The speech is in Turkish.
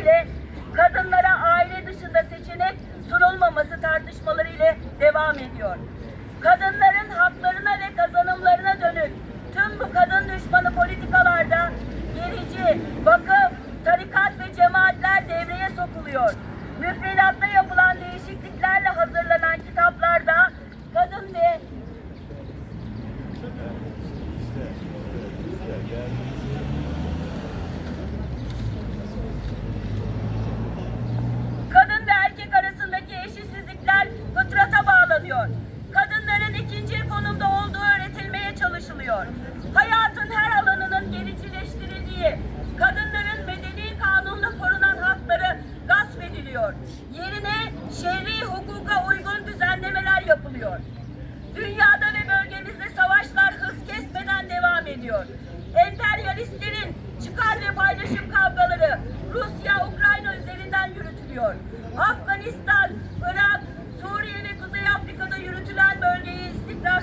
ile kadınlara aile dışında seçenek sunulmaması tartışmaları ile devam ediyor. Kadınların haklarına ve kazanımlarına dönük tüm bu kadın düşmanı politikalarda gerici, vakıf, tarikat ve cemaatler devreye sokuluyor. Müfredatta yapılan değişikliklerle hazırlanan kitaplarda kadın ve bağlanıyor. Kadınların ikinci konumda olduğu öğretilmeye çalışılıyor. Hayatın her alanının gericileştirildiği, kadınların medeni kanunla korunan hakları gasp ediliyor. Yerine şer'i hukuka uygun düzenlemeler yapılıyor. Dünyada ve bölgemizde savaşlar hız kesmeden devam ediyor. Emperyalistlerin çıkar ve paylaşım kavgaları Rusya, Ukrayna üzerinden yürütülüyor. Ve